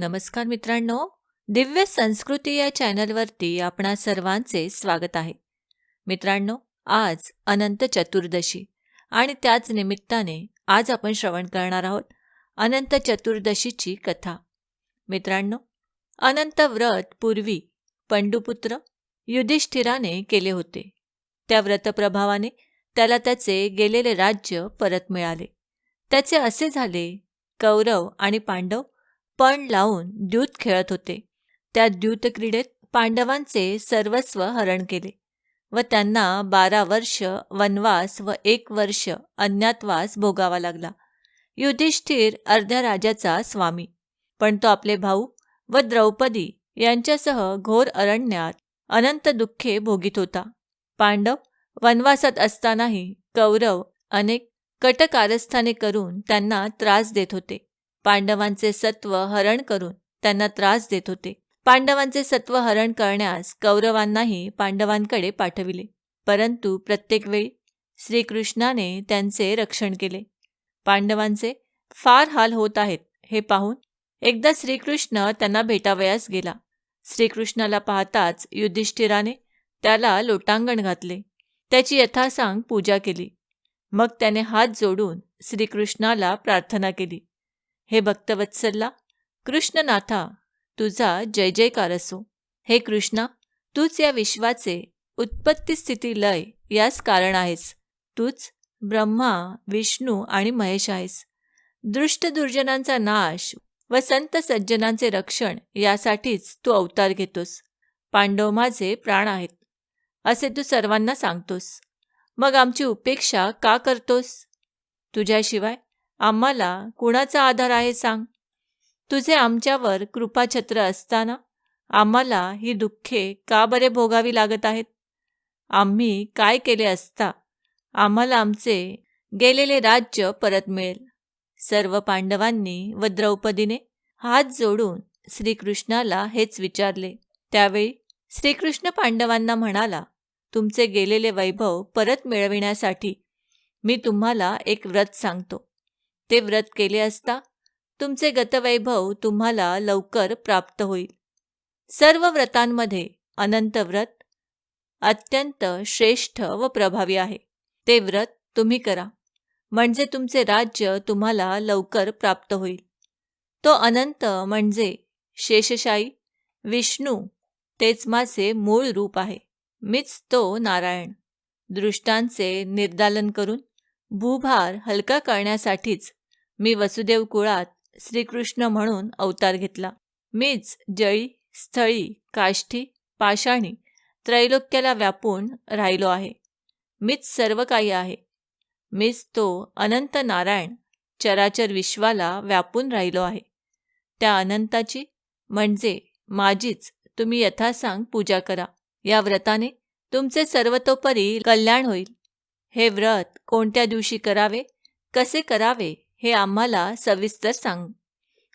नमस्कार मित्रांनो दिव्य संस्कृती या चॅनलवरती आपणा सर्वांचे स्वागत आहे. मित्रांनो आज अनंत चतुर्दशी आणि त्याच निमित्ताने आज आपण श्रवण करणार आहोत अनंत चतुर्दशीची कथा. मित्रांनो अनंत व्रत पूर्वी पंडुपुत्र युधिष्ठिराने केले होते. त्या व्रतप्रभावाने त्याला त्याचे गेलेले राज्य परत मिळाले. त्याचे असे झाले कौरव आणि पांडव पण लावून द्यूत खेळत होते. त्या द्यूत क्रीडेत पांडवांचे सर्वस्व हरण केले व त्यांना बारा वर्ष वनवास व एक वर्ष अज्ञातवास भोगावा लागला. युधिष्ठिर अर्ध्या राजाचा स्वामी पण तो आपले भाऊ व द्रौपदी यांच्यासह घोर अरण्यात अनंत दुःखे भोगीत होता. पांडव वनवासात असतानाही कौरव अनेक कटकारस्थाने करून त्यांना त्रास देत होते. पांडवांचे सत्व हरण करून त्यांना त्रास देत होते. पांडवांचे सत्व हरण करण्यास कौरवांनाही पांडवांकडे पाठविले. परंतु प्रत्येक वेळी श्रीकृष्णाने त्यांचे रक्षण केले. पांडवांचे फार हाल होत आहेत हे पाहून एकदा श्रीकृष्ण त्यांना भेटावयास गेला. श्रीकृष्णाला पाहताच युधिष्ठिराने त्याला लोटांगण घातले. त्याची यथासांग पूजा केली. मग त्याने हात जोडून श्रीकृष्णाला प्रार्थना केली. हे भक्तवत्सल्ला कृष्णनाथा तुझा जय जयकार असो. हे कृष्णा तूच या विश्वाचे उत्पत्ती स्थिती लय यास कारण आहेस. तूच ब्रह्मा विष्णू आणि महेश आहेस. दृष्ट दुर्जनांचा नाश व संत सज्जनांचे रक्षण यासाठीच तू अवतार घेतोस. पांडव माझे प्राण आहेत. असे तू सर्वांना सांगतोस. मग आमची उपेक्षा का करतोस? तुझ्याशिवाय आम्हाला कुणाचा आधार आहे सांग? तुझे आमच्यावर कृपाछत्र असताना आम्हाला ही दुःखे का बरे भोगावी लागत आहेत? आम्ही काय केले असता आम्हाला आमचे गेलेले राज्य परत मिळेल. सर्व पांडवांनी व द्रौपदीने हात जोडून श्रीकृष्णाला हेच विचारले. त्यावेळी श्रीकृष्ण पांडवांना म्हणाला तुमचे गेलेले वैभव परत मिळविण्यासाठी मी तुम्हाला एक व्रत सांगतो. ते व्रत केले असता तुमचे गतवैभव तुम्हाला लवकर प्राप्त होईल. सर्व व्रतांमध्ये अनंत व्रत अत्यंत श्रेष्ठ व प्रभावी आहे. ते व्रत तुम्ही करा. म्हणजे तुमचे राज्य तुम्हाला लवकर प्राप्त होईल. तो अनंत म्हणजे शेषशाही विष्णू तेच माझे मूळ रूप आहे. मीच तो नारायण. दृष्टांचे निर्दालन करून भूभार हलका करण्यासाठीच मी वसुदेव कुळात श्रीकृष्ण म्हणून अवतार घेतला. मीच जळी स्थळी काष्ठी पाषाणी त्रैलोक्याला व्यापून राहिलो आहे. मीच सर्व काही आहे. मीच तो अनंत नारायण चराचर विश्वाला व्यापून राहिलो आहे. त्या अनंताची म्हणजे माझीच तुम्ही यथासांग पूजा करा. या व्रताने तुमचे सर्वतोपरी कल्याण होईल. हे व्रत कोणत्या दिवशी करावे कसे करावे हे आम्हाला सविस्तर सांग.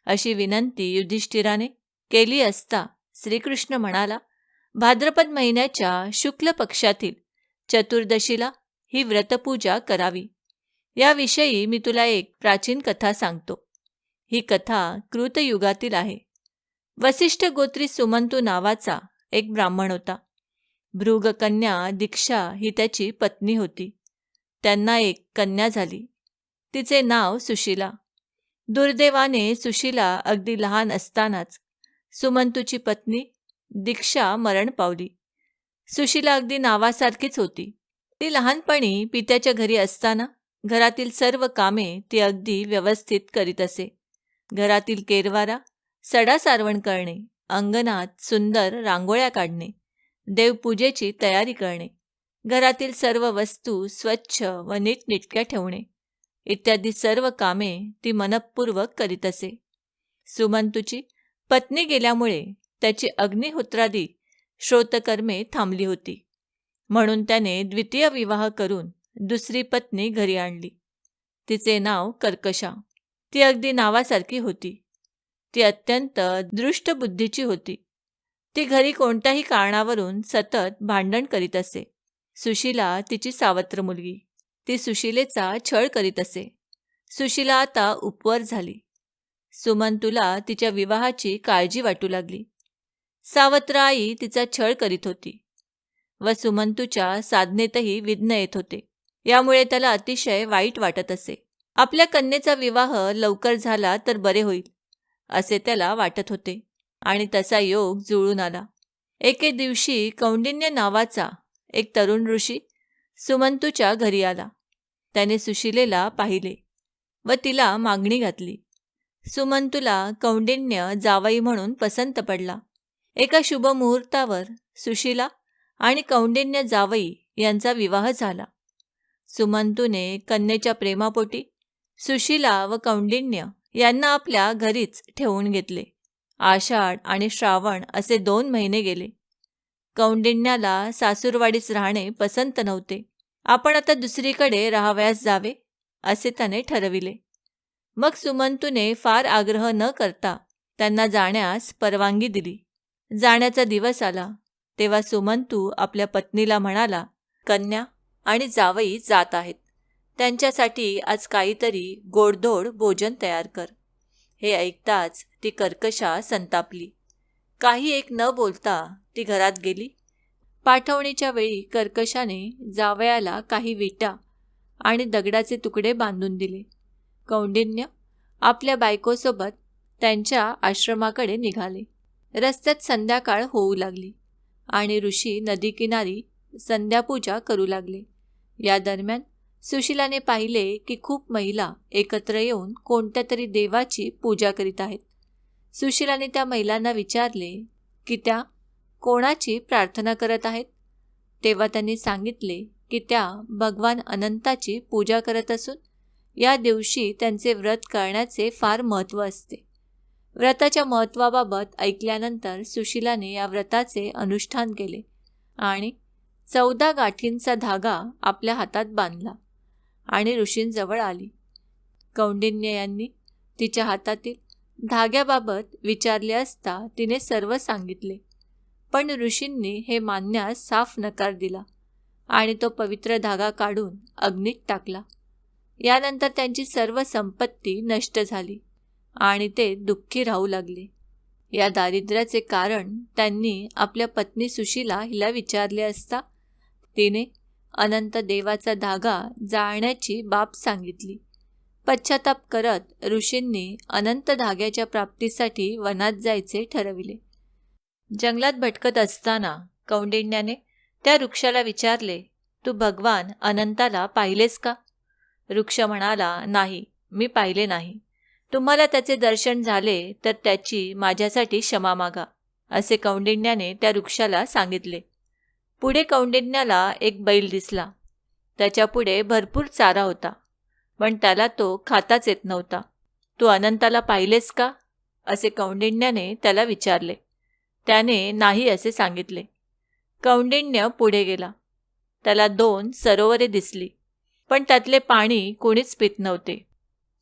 अशी विनंती युधिष्ठिराने केली असता श्रीकृष्ण म्हणाला भाद्रपद महिन्याच्या शुक्ल पक्षातील चतुर्दशीला ही व्रतपूजा करावी. याविषयी मी तुला एक प्राचीन कथा सांगतो. ही कथा कृतयुगातील आहे. वसिष्ठ गोत्री सुमंतू नावाचा एक ब्राह्मण होता. भृगकन्या दीक्षा ही त्याची पत्नी होती. त्यांना एक कन्या झाली. तिचे नाव सुशिला. दुर्दैवाने सुशिला अगदी लहान असतानाच सुमंतूची पत्नी दीक्षा मरण पावली. सुशिला अगदी नावासारखीच होती. ती लहानपणी पित्याच्या घरी असताना घरातील सर्व कामे ती अगदी व्यवस्थित करीत असे. घरातील केरवारा सडा सारवण करणे अंगणात सुंदर रांगोळ्या काढणे देवपूजेची तयारी करणे घरातील सर्व वस्तू स्वच्छ व नीटनिटक्या ठेवणे इत्यादी सर्व कामे ती मनपूर्वक करीत असे. सुमंतूची पत्नी गेल्यामुळे त्याची अग्निहोत्रादी श्रोतकर्मे थांबली होती. म्हणून त्याने द्वितीय विवाह करून दुसरी पत्नी घरी आणली. तिचे नाव कर्कशा. ती अगदी नावासारखी होती. ती अत्यंत दृष्ट बुद्धीची होती. ती घरी कोणत्याही कारणावरून सतत भांडण करीत असे. सुशीला तिची सावत्र मुलगी. ती सुशिलेचा छळ करीत असे. सुशिला आता उपवर झाली. सुमंतूला तिच्या विवाहाची काळजी वाटू लागली. सावत्र आई तिचा छळ करीत होती व सुमंतूच्या साधनेतही विघ्न येत होते. यामुळे त्याला अतिशय वाईट वाटत असे. आपल्या कन्येचा विवाह लवकर झाला तर बरे होईल असे त्याला वाटत होते आणि तसा योग जुळून आला. एके दिवशी कौंडिन्य नावाचा एक तरुण ऋषी सुमंतूच्या घरी आला. त्याने सुशिलेला पाहिले व तिला मागणी घातली. सुमंतूला कौंडिन्य जावई म्हणून पसंत पडला. एका शुभ मुहूर्तावर सुशिला आणि कौंडिन्य जावई यांचा विवाह झाला. सुमंतूने कन्येच्या प्रेमापोटी सुशिला व कौंडिन्य यांना आपल्या घरीच ठेवून घेतले. आषाढ आणि श्रावण असे दोन महिने गेले. कौंडिण्याला सासूरवाडीच राहणे पसंत नव्हते. आपण आता दुसरीकडे राहावयास जावे असे त्याने ठरविले. मग सुमंतूने फार आग्रह न करता त्यांना जाण्यास परवानगी दिली. जाण्याचा दिवस आला. तेव्हा सुमंतू आपल्या पत्नीला म्हणाला कन्या आणि जावई जात आहेत. त्यांच्यासाठी आज काहीतरी गोडधोड भोजन तयार कर. हे ऐकताच ती कर्कशा संतापली. काही एक न बोलता ती घरात गेली. पाठवणीच्या वेळी कर्कशाने जावयाला काही विटा आणि दगडाचे तुकडे बांधून दिले. कौंडिन्य आपल्या बायकोसोबत त्यांच्या आश्रमाकडे निघाले. रस्त्यात संध्याकाळ होऊ लागली आणि ऋषी नदीकिनारी संध्यापूजा करू लागले. या दरम्यान सुशिलाने पाहिले की खूप महिला एकत्र येऊन कोणत्या तरी देवाची पूजा करीत आहेत. सुशिलाने त्या महिलांना विचारले की त्या कोणाची प्रार्थना करत आहेत? तेव्हा त्यांनी सांगितले की त्या भगवान अनंताची पूजा करत असून या दिवशी त्यांचे व्रत करण्याचे फार महत्त्व असते. व्रताच्या महत्त्वाबाबत ऐकल्यानंतर सुशिलाने या व्रताचे अनुष्ठान केले आणि चौदा गाठींचा धागा आपल्या हातात बांधला आणि ऋषींजवळ आली. कौंडिन्य यांनी तिच्या हातातील धाग्याबाबत विचारले असता तिने सर्व सांगितले. पण ऋषींनी हे मानण्यास साफ नकार दिला आणि तो पवित्र धागा काढून अग्नीत टाकला. यानंतर त्यांची सर्व संपत्ती नष्ट झाली आणि ते दुःखी राहू लागले. या दारिद्र्याचे कारण त्यांनी आपल्या पत्नी सुशीला हिला विचारले असता तिने अनंत देवाचा धागा जाळण्याची बाब सांगितली. पश्चाताप करत ऋषींनी अनंत धाग्याच्या प्राप्तीसाठी वनात जायचे ठरविले. जंगलात भटकत असताना कौंडिण्याने त्या वृक्षाला विचारले तू भगवान अनंताला पाहिलेस का? वृक्ष म्हणाला नाही मी पाहिले नाही. तुम्हाला त्याचे दर्शन झाले तर त्याची माझ्यासाठी क्षमा मागा असे कौंडिण्याने त्या वृक्षाला सांगितले. पुढे कौंडिण्याला एक बैल दिसला. त्याच्यापुढे भरपूर चारा होता पण त्याला तो खाताच येत नव्हता. तू अनंताला पाहिलेस का? असे कौंडिण्याने त्याला विचारले. त्याने नाही असे सांगितले. कौंडिण्य पुढे गेला. त्याला दोन सरोवरे दिसली पण त्यातले पाणी कोणीच पित नव्हते.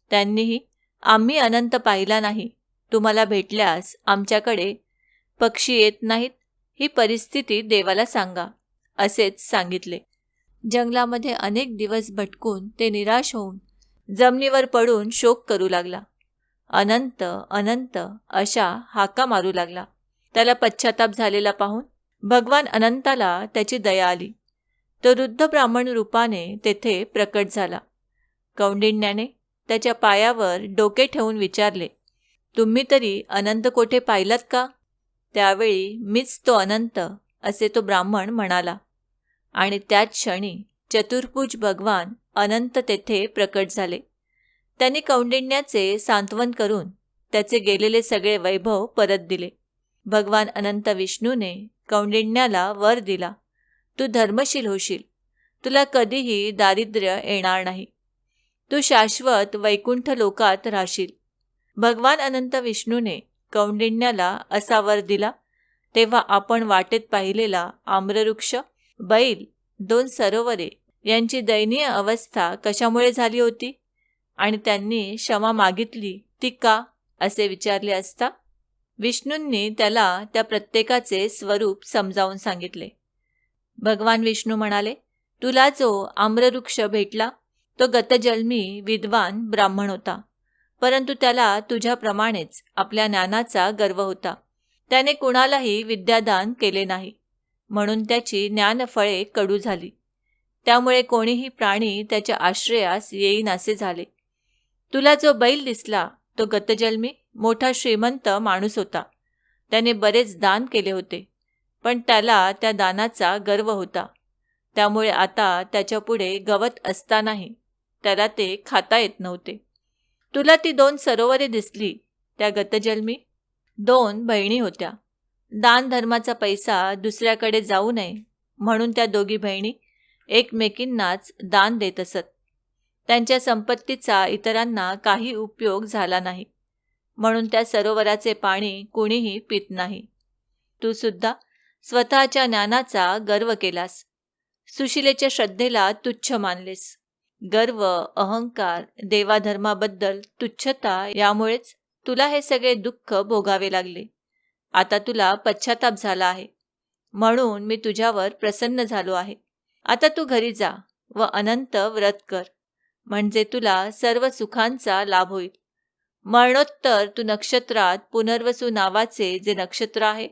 त्यांनीही आम्ही अनंत पाहिला नाही. तुम्हाला भेटल्यास आमच्याकडे पक्षी येत नाहीत ही परिस्थिती देवाला सांगा असेच सांगितले. जंगलामध्ये अनेक दिवस भटकून ते निराश होऊन जमिनीवर पडून शोक करू लागला. अनंत अनंत अशा हाका मारू लागला. त्याला पश्चाताप झालेला पाहून भगवान अनंताला त्याची दया आली. तो वृद्ध ब्राह्मण रूपाने तेथे प्रकट झाला. कौंडिण्याने त्याच्या पायावर डोके ठेवून विचारले तुम्ही तरी अनंत कोठे पाहिलात का? त्यावेळी मीच तो अनंत असे तो ब्राह्मण म्हणाला. आणि त्याच क्षणी चतुर्भुज भगवान अनंत तेथे प्रकट झाले. त्यांनी कौंडिण्याचे सांत्वन करून त्याचे गेलेले सगळे वैभव परत दिले. भगवान अनंत विष्णूने कौंडिण्याला वर दिला. तू धर्मशील होशील. तुला कधीही दारिद्र्य येणार नाही. तू शाश्वत वैकुंठ लोकात राहशील. भगवान अनंत विष्णूने कौंडिण्याला असा वर दिला. तेव्हा आपण वाटेत पाहिलेला आम्रवृक्ष बैल दोन सरोवरे यांची दयनीय अवस्था कशामुळे झाली होती? आणि त्यांनी क्षमा मागितली ती का? असे विचारले असता विष्णूंनी त्याला त्या प्रत्येकाचे स्वरूप समजावून सांगितले. भगवान विष्णू म्हणाले तुला जो आम्रवृक्ष भेटला तो गतजन्मी विद्वान ब्राह्मण होता. परंतु त्याला तुझ्याप्रमाणेच आपल्या ज्ञानाचा गर्व होता. त्याने कुणालाही विद्यादान केले नाही. म्हणून त्याची ज्ञानफळे कडू झाली. त्यामुळे कोणीही प्राणी त्याच्या आश्रयास येईनासे झाले. तुला जो बैल दिसला तो गतजन्मी मोठा श्रीमंत माणूस होता. त्याने बरेच दान केले होते पण त्याला त्या दानाचा गर्व होता. त्यामुळे आता त्याच्यापुढे गवत असतानाही त्याला ते खाता येत नव्हते. तुला ती दोन सरोवरे दिसली त्या गतजन्मी. दोन बहिणी होत्या. दान धर्माचा पैसा दुसऱ्याकडे जाऊ नये म्हणून त्या दोघी बहिणी एकमेकींनाच दान देत असत. त्यांच्या संपत्तीचा इतरांना काही उपयोग झाला नाही. म्हणून त्या सरोवराचे पाणी कुणीही पित नाही. तू सुद्धा स्वतःच्या ज्ञानाचा गर्व केलास. सुशिलेच्या श्रद्धेला तुच्छ मानलेस. गर्व अहंकार देवाधर्माबद्दल तुच्छता यामुळेच तुला हे सगळे दुःख भोगावे लागले. आता तुला पश्चाताप झाला आहे. म्हणून मी तुझ्यावर प्रसन्न झालो आहे. आता तू घरी जा व अनंत व्रत कर. म्हणजे तुला सर्व सुखांचा लाभ होईल. मरणोत्तर तू नक्षत्रात पुनर्वसू नावाचे जे नक्षत्र आहे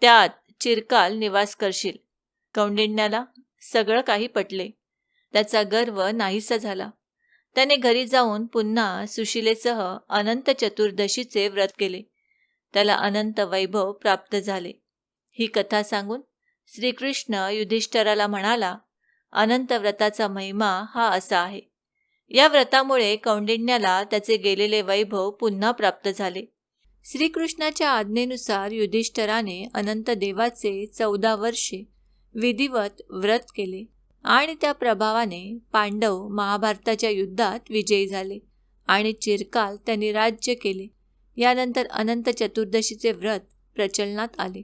त्यात चिरकाल निवास करशील. कौंडिण्याला सगळं काही पटले. त्याचा गर्व नाहीसा झाला. त्याने घरी जाऊन पुन्हा सुशिलेसह अनंत चतुर्दशीचे व्रत केले. त्याला अनंत वैभव प्राप्त झाले. ही कथा सांगून श्रीकृष्ण युधिष्ठराला म्हणाला अनंत व्रताचा महिमा हा असा आहे. या व्रतामुळे कौंडिण्याला त्याचे गेलेले वैभव पुन्हा प्राप्त झाले. श्रीकृष्णाच्या आज्ञेनुसार युधिष्ठराने अनंत देवाचे चौदा वर्षे विधिवत व्रत केले आणि त्या प्रभावाने पांडव महाभारताच्या युद्धात विजयी झाले आणि चिरकाल त्यांनी राज्य केले. यानंतर अनंत चतुर्दशीचे व्रत प्रचलनात आले.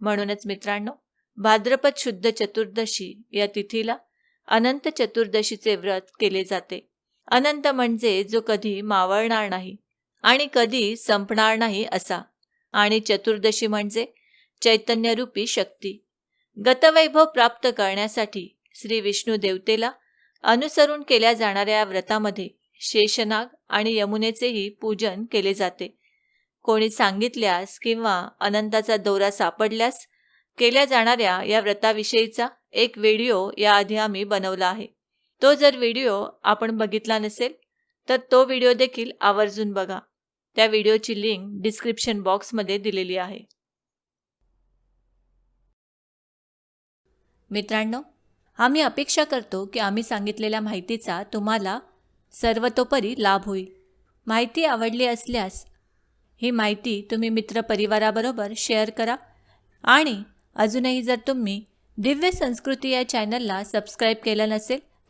म्हणूनच मित्रांनो भाद्रपद शुद्ध चतुर्दशी या तिथीला अनंत चतुर्दशीचे व्रत केले जाते. अनंत म्हणजे जो कधी मावळणार नाही आणि कधी संपणार नाही असा. आणि चतुर्दशी म्हणजे चैतन्यरूपी शक्ती. गतवैभव प्राप्त करण्यासाठी श्री विष्णू देवतेला अनुसरून केल्या जाणाऱ्या व्रतामध्ये शेषनाग आणि यमुनेचेही पूजन केले जाते. कोणी सांगितल्यास किंवा अनंताचा दौरा सापडल्यास केल्या जाणाऱ्या या व्रताविषयीचा एक व्हिडिओ याआधी आम्ही बनवला आहे. तो जर व्हिडिओ आपण बघितला नसेल तर तो व्हिडिओ देखील आवर्जून बघा. त्या व्हिडिओची लिंक डिस्क्रिप्शन बॉक्समध्ये दिलेली आहे. मित्रांनो आम्ही अपेक्षा करतो की आम्ही सांगितलेल्या माहितीचा तुम्हाला सर्वतोपरी लाभ होईल. माहिती आवडली असल्यास ही माहिती तुम्ही मित्रपरिवाराबरोबर शेअर करा आणि अजूनही जर तुम्ही दिव्य संस्कृती या चॅनलला सबस्क्राईब केलं नसेल